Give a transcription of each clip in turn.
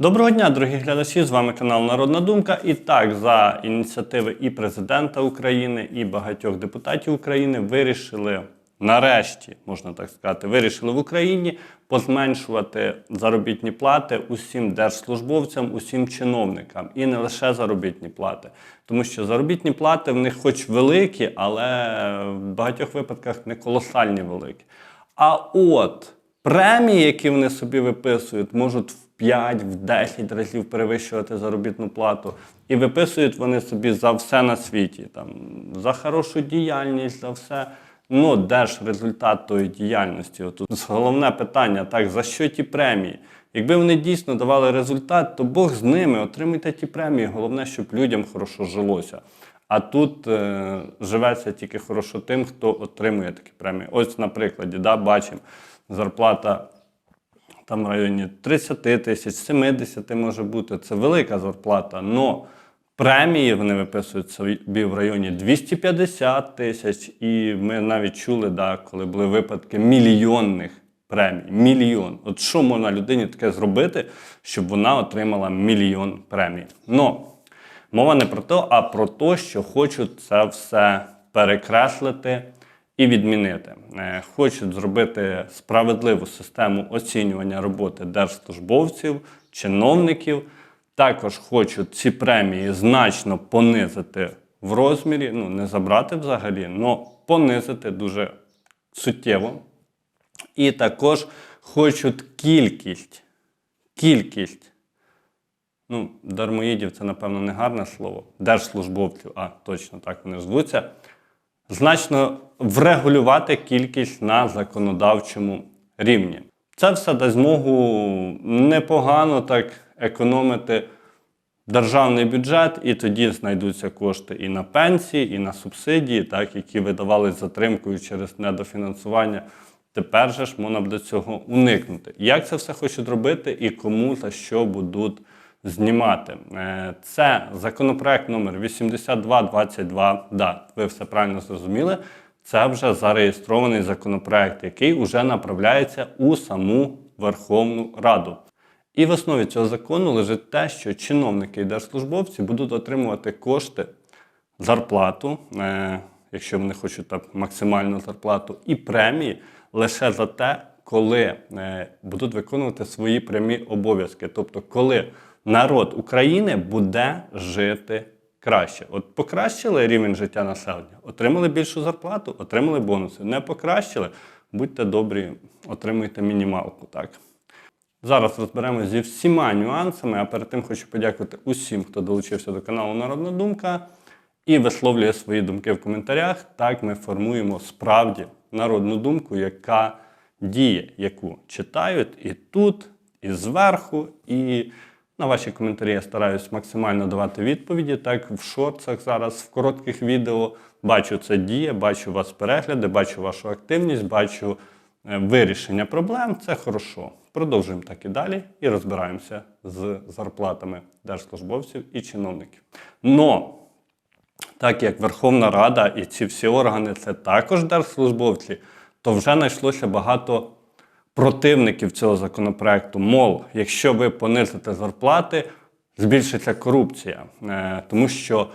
Доброго дня, дорогі глядачі! З вами канал Народна Думка. І так, за ініціативи і президента України, і багатьох депутатів України вирішили нарешті, можна так сказати, вирішили в Україні позменшувати заробітні плати усім держслужбовцям, усім чиновникам, і не лише заробітні плати, тому що заробітні плати в них, хоч великі, але в багатьох випадках не колосальні великі. А от премії, які вони собі виписують, можуть 5, в 10 разів перевищувати заробітну плату. І виписують вони собі за все на світі, там, за хорошу діяльність, за все. Ну, де ж результат тої діяльності? Отут головне питання, так, за що ті премії? Якби вони дійсно давали результат, то Бог з ними, отримуйте ті премії. Головне, щоб людям хорошо жилося. А тут е, живеться тільки хорошо тим, хто отримує такі премії. Ось на прикладі, да, бачимо, зарплата там в районі 30 тисяч, 70 може бути. Це велика зарплата. але премії вони виписують собі в районі 250 тисяч. І ми навіть чули, да, коли були випадки мільйонних премій. Мільйон. От що можна людині таке зробити, щоб вона отримала мільйон премій? Ну, мова не про те, а про те, що хочуть це все перекреслити і відмінити. Е, Хочуть зробити справедливу систему оцінювання роботи держслужбовців, чиновників. Також хочуть ці премії значно понизити в розмірі, ну не забрати взагалі, але понизити дуже суттєво. І також хочуть кількість, кількість, ну, дармоїдів це, напевно, не гарне слово, держслужбовців, а точно так вони звуться значно врегулювати кількість на законодавчому рівні. Це все дасть змогу непогано так економити державний бюджет, і тоді знайдуться кошти і на пенсії, і на субсидії, так, які видавались затримкою через недофінансування. Тепер же ж можна буде цього уникнути. Як це все хочуть робити і кому за що будуть знімати. Е, Це законопроект номер 8222. Да, ви все правильно зрозуміли. Це вже зареєстрований законопроект, який вже направляється у саму Верховну Раду. І в основі цього закону лежить те, що чиновники і держслужбовці будуть отримувати кошти, зарплату, е, якщо вони хочуть так максимальну зарплату, і премії лише за те, коли е, будуть виконувати свої прямі обов'язки. Тобто, коли народ України буде жити краще. От покращили рівень життя населення, отримали більшу зарплату, отримали бонуси. Не покращили, будьте добрі, отримуйте мінімалку. Так. Зараз розберемося зі всіма нюансами, а перед тим хочу подякувати усім, хто долучився до каналу Народна Думка і висловлює свої думки в коментарях. Так ми формуємо справді народну думку, яка діє, яку читають і тут, і зверху, і на ваші коментарі я стараюсь максимально давати відповіді. Так, в шорцах зараз, в коротких відео бачу це діє, бачу вас перегляди, бачу вашу активність, бачу е, вирішення проблем. Це хорошо. Продовжуємо так і далі і розбираємося з зарплатами держслужбовців і чиновників. Но так як Верховна Рада і ці всі органи це також держслужбовці, то вже знайшлося багато противників цього законопроекту. Мол, якщо ви понизите зарплати, збільшиться корупція. Е, тому що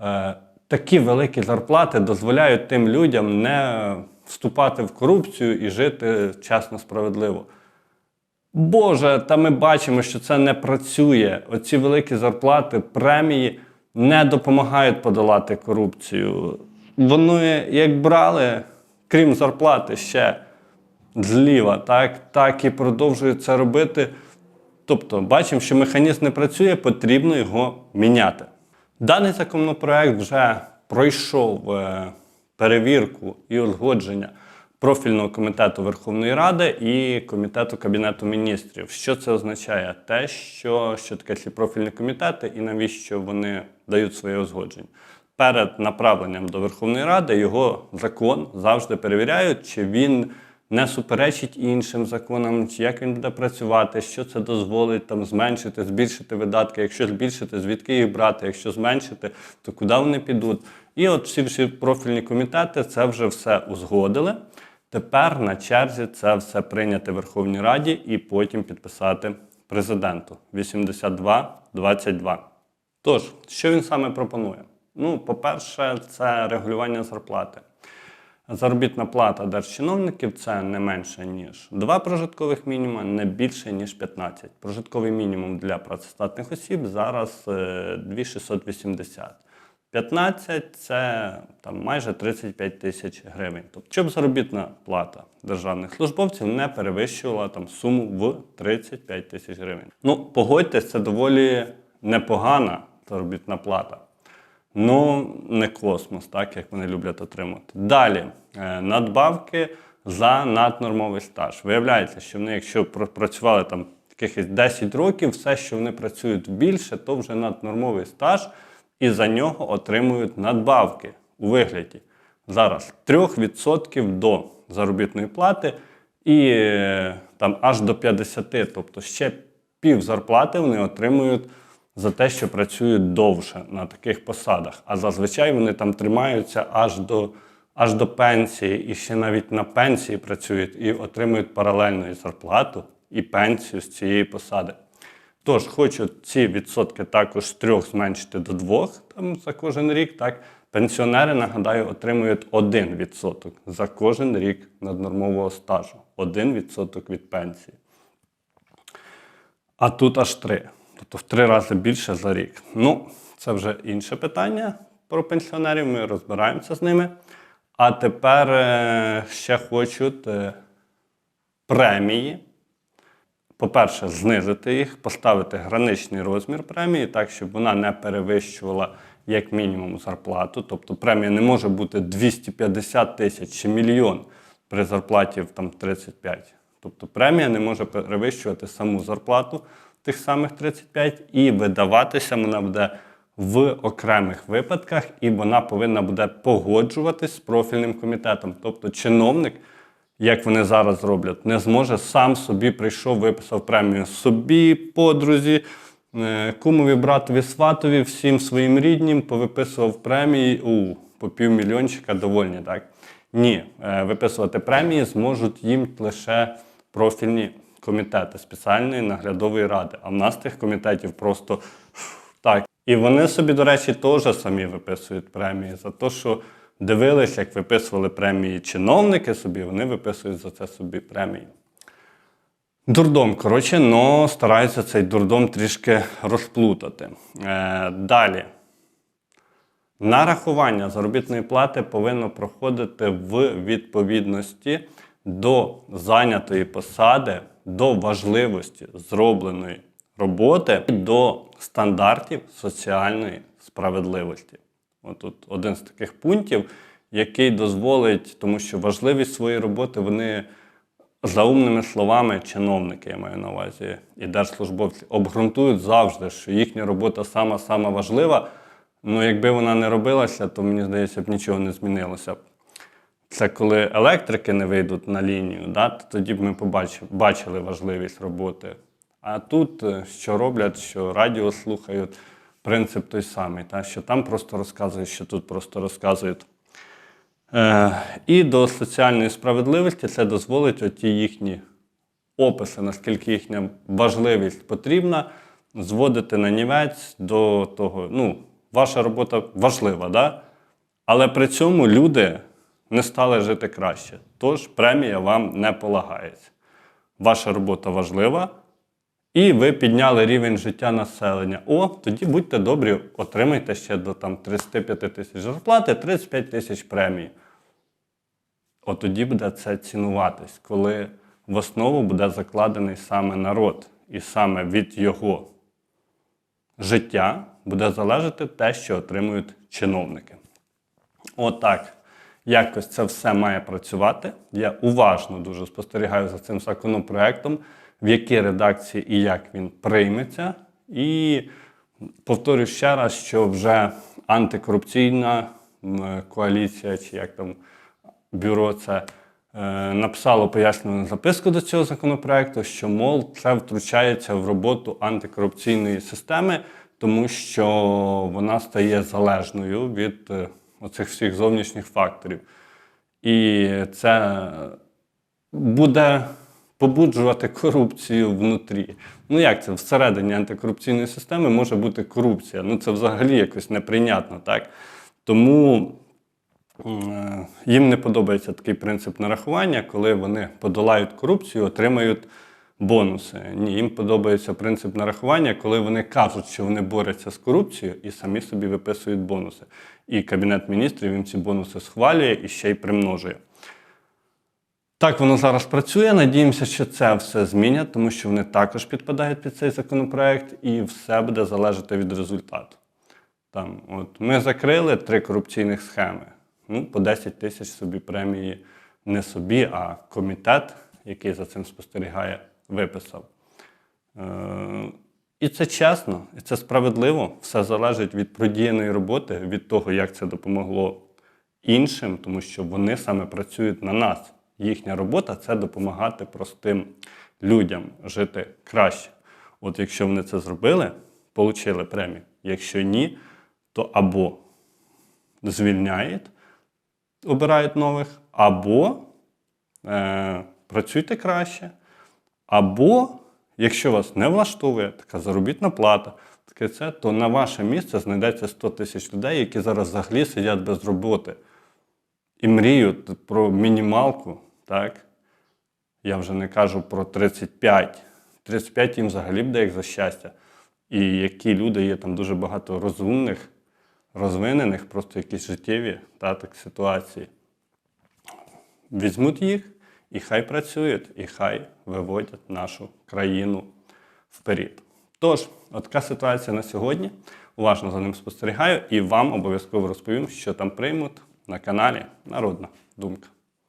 е, такі великі зарплати дозволяють тим людям не вступати в корупцію і жити чесно, справедливо. Боже, та ми бачимо, що це не працює. Оці великі зарплати, премії не допомагають подолати корупцію. Вони як брали, крім зарплати, ще зліва, так, так і продовжують це робити. Тобто, бачимо, що механізм не працює, потрібно його міняти. Даний законопроект вже пройшов е, перевірку і узгодження профільного комітету Верховної Ради і комітету Кабінету міністрів. Що це означає? Те, що, що таке ці профільні комітети і навіщо вони дають своє узгодження. Перед направленням до Верховної Ради його закон завжди перевіряють, чи він не суперечить іншим законам, чи як він буде працювати, що це дозволить там зменшити, збільшити видатки. Якщо збільшити, звідки їх брати, якщо зменшити, то куди вони підуть. І от всі всі профільні комітети це вже все узгодили. Тепер на черзі це все прийняти в Верховній Раді і потім підписати президенту 82-22. Тож, що він саме пропонує? Ну, по-перше, це регулювання зарплати. Заробітна плата держчиновників це не менше, ніж 2 прожиткових мінімуми, не більше, ніж 15. Прожитковий мінімум для працездатних осіб зараз е, 2680. 15 це там, майже 35 тисяч гривень. Тобто, щоб заробітна плата державних службовців не перевищувала там, суму в 35 тисяч гривень. Ну, погодьтесь, це доволі непогана заробітна плата. Ну, не космос, так як вони люблять отримати. Далі, е, надбавки за наднормовий стаж. Виявляється, що вони, якщо пр- працювали там якихось 10 років, все, що вони працюють більше, то вже наднормовий стаж, і за нього отримують надбавки у вигляді зараз 3% до заробітної плати і е, там аж до 50, тобто ще пів зарплати вони отримують за те, що працюють довше на таких посадах. А зазвичай вони там тримаються аж до, аж до пенсії, і ще навіть на пенсії працюють і отримують паралельно і зарплату, і пенсію з цієї посади. Тож, хочу ці відсотки також з трьох зменшити до двох там, за кожен рік. Так. Пенсіонери, нагадаю, отримують 1% за кожен рік наднормового стажу. 1% від пенсії. А тут аж 3. Тобто в три рази більше за рік. Ну, це вже інше питання про пенсіонерів. Ми розбираємося з ними. А тепер е, ще хочуть е, премії. По-перше, знизити їх, поставити граничний розмір премії, так, щоб вона не перевищувала як мінімум зарплату. Тобто премія не може бути 250 тисяч чи мільйон при зарплаті там 35. Тобто премія не може перевищувати саму зарплату тих самих 35 і видаватися вона буде в окремих випадках, і вона повинна буде погоджуватись з профільним комітетом. Тобто чиновник, як вони зараз роблять, не зможе сам собі прийшов, виписав премію собі, подрузі, е, кумові, братові, сватові, всім своїм ріднім, повиписував премії у по півмільйончика довольні, так? Ні, е, виписувати премії зможуть їм лише профільні комітети спеціальної наглядової ради. А в нас тих комітетів просто так. І вони собі, до речі, теж самі виписують премії за те, що дивились, як виписували премії чиновники собі, вони виписують за це собі премії. Дурдом, коротше, но стараються цей дурдом трішки розплутати. Е, далі. Нарахування заробітної плати повинно проходити в відповідності до зайнятої посади, до важливості зробленої роботи, до стандартів соціальної справедливості. От тут один з таких пунктів, який дозволить, тому що важливість своєї роботи вони за умними словами чиновники, я маю на увазі, і держслужбовці обґрунтують завжди, що їхня робота сама сама важлива. Ну, якби вона не робилася, то мені здається, б нічого не змінилося. Це коли електрики не вийдуть на лінію, да, то тоді б ми побачили, бачили важливість роботи. А тут е, що роблять, що радіо слухають, принцип той самий, та, що там просто розказують, що тут просто розказують. Е, і до соціальної справедливості це дозволить оті їхні описи, наскільки їхня важливість потрібна, зводити на нівець до того, ну, ваша робота важлива, да? але при цьому люди не стали жити краще. Тож премія вам не полагається. Ваша робота важлива, і ви підняли рівень життя населення. О, тоді будьте добрі, отримайте ще до там, 35 тисяч зарплати, 35 тисяч премії. От тоді буде це цінуватись, коли в основу буде закладений саме народ, і саме від його життя буде залежати те, що отримують чиновники. Отак. Якось це все має працювати. Я уважно дуже спостерігаю за цим законопроектом, в якій редакції і як він прийметься. І повторюю ще раз, що вже антикорупційна коаліція, чи як там бюро це е, написало пояснювальну записку до цього законопроекту, що мол це втручається в роботу антикорупційної системи, тому що вона стає залежною від е, оцих всіх зовнішніх факторів. І це буде побуджувати корупцію внутрі. Ну як це всередині антикорупційної системи може бути корупція? Ну це взагалі якось неприйнятно, так? Тому е, їм не подобається такий принцип нарахування, коли вони подолають корупцію, отримають бонуси. Ні, їм подобається принцип нарахування, коли вони кажуть, що вони борються з корупцією і самі собі виписують бонуси. І Кабінет міністрів їм ці бонуси схвалює і ще й примножує. Так воно зараз працює. Надіємося, що це все змінять, тому що вони також підпадають під цей законопроект, і все буде залежати від результату. Там, от, ми закрили три корупційних схеми. Ну, по 10 тисяч собі премії не собі, а комітет, який за цим спостерігає, виписав. Е, і це чесно, і це справедливо. Все залежить від продіяної роботи, від того, як це допомогло іншим, тому що вони саме працюють на нас. Їхня робота це допомагати простим людям жити краще. От якщо вони це зробили, отримали премію. Якщо ні, то або звільняють, обирають нових, або е, працюйте краще, або, якщо вас не влаштовує така заробітна плата, таке це, то на ваше місце знайдеться 100 тисяч людей, які зараз взагалі сидять без роботи і мріють про мінімалку, так? Я вже не кажу про 35. 35 їм взагалі буде як за щастя. І які люди є там дуже багато розумних, розвинених, просто якісь життєві та, так, ситуації. Візьмуть їх і хай працюють, і хай виводять нашу країну вперед. Тож, от така ситуація на сьогодні. Уважно за ним спостерігаю і вам обов'язково розповім, що там приймуть на каналі Народна Думка.